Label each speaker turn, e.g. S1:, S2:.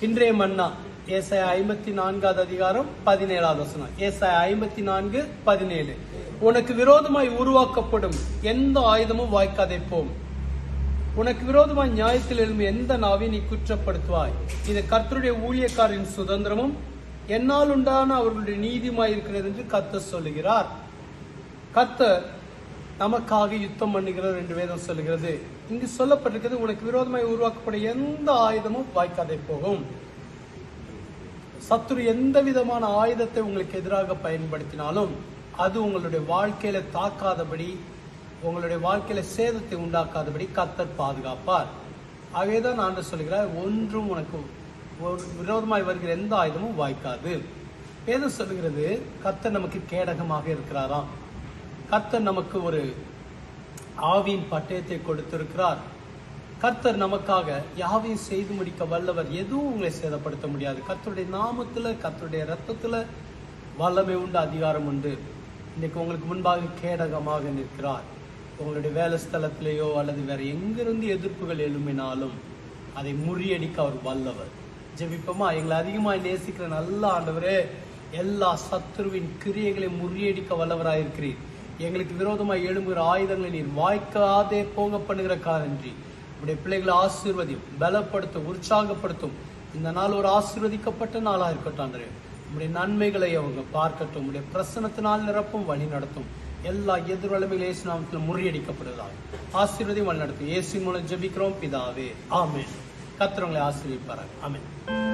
S1: இன்றைய மன்னா ஏசாய ஐம்பத்தி நான்காவது அதிகாரம் பதினேழாவது வசனம். ஏசாய ஐம்பத்தி நான்கு பதினேழு. உனக்கு விரோதமாய் உருவாக்கப்படும் எந்த ஆயுதமும் வாய்க்காதே போம் உனக்கு விரோதமாய் நியாயத்தில் எழும் எந்த நாவை நீ குற்றப்படுத்துவாய். இது கர்த்தருடைய ஊழியக்காரின் சுதந்திரமும் என்னால் உண்டான அவர்களுடைய நீதியுமாய் இருக்கிறது என்று கர்த்தர் சொல்லுகிறார். கர்த்தர் நமக்காக யுத்தம் பண்ணுகிறது என்று வேதம் சொல்லுகிறது. இங்கு சொல்லப்பட்டிருக்கிறது உனக்கு விரோதமாய் உருவாக்கப்படும் எந்த ஆயுதமும் வாய்க்காதே போகும். சத்துரு எந்த விதமான ஆயுதத்தை உங்களுக்கு எதிராக பயன்படுத்தினாலும் அது உங்களுடைய வாழ்க்கையில தாக்காதபடி உங்களுடைய வாழ்க்கையில சேதத்தை உண்டாக்காதபடி கத்தர் பாதுகாப்பார். ஆகவேதான் நான் சொல்லுகிறார் ஒன்றும் உனக்கு ஒரு விரோதமாய் வருகிற எந்த ஆயுதமும் வாய்க்காது. வேதம் சொல்லுகிறது கத்தர் நமக்கு கேடகமாக இருக்கிறாராம். கர்த்தர் நமக்கு ஒரு ஆவியின் பட்டயத்தை கொடுத்திருக்கிறார். கர்த்தர் நமக்காக யாவையும் செய்து முடிக்க வல்லவர் எதுவும் உங்களை சேதப்படுத்த முடியாது. கர்த்தருடைய நாமத்தில் கர்த்தருடைய ரத்தத்தில் வல்லமை உண்டு அதிகாரம் உண்டு. இன்னைக்கு உங்களுக்கு முன்பாக கேடகமாக நிற்கிறார். உங்களுடைய வேலை ஸ்தலத்திலேயோ அல்லது வேற எங்கிருந்து எதிர்ப்புகள் எழும்பினாலும் அதை முறியடிக்க அவர் வல்லவர். ஜெபிப்போமா? எங்களை அதிகமாக நேசிக்கிற நல்ல ஆண்டவரே எல்லா சத்துருவின் கிரியைகளை முறியடிக்க வல்லவராயிருக்கிறீர். எங்களுக்கு விரோதமாக எழும்புகிற ஆயுதங்களை நீர் வாய்க்காதே போக பண்ணுகிற காரன்றி உடைய பிள்ளைகளை ஆசீர்வதியும் பலப்படுத்தும் உற்சாகப்படுத்தும். இந்த நாள் ஒரு ஆசீர்வதிக்கப்பட்ட நாளாக இருக்கட்டும் அன்றே உடைய நன்மைகளை அவங்க பார்க்கட்டும் உடைய பிரசனத்தினால் நிரப்பும் வழி நடத்தும். எல்லா எதிர்வலமைகள் இயேசு நாமத்தில் முறியடிக்கப்படுவதாக. ஆசீர்வதியும் வழி நடத்தும். இயேசு மூலம் ஜபிக்கிறோம் பிதாவே. ஆமேன். கத்திரவங்களை ஆசீர்விப்பார்கள் ஆமேன்.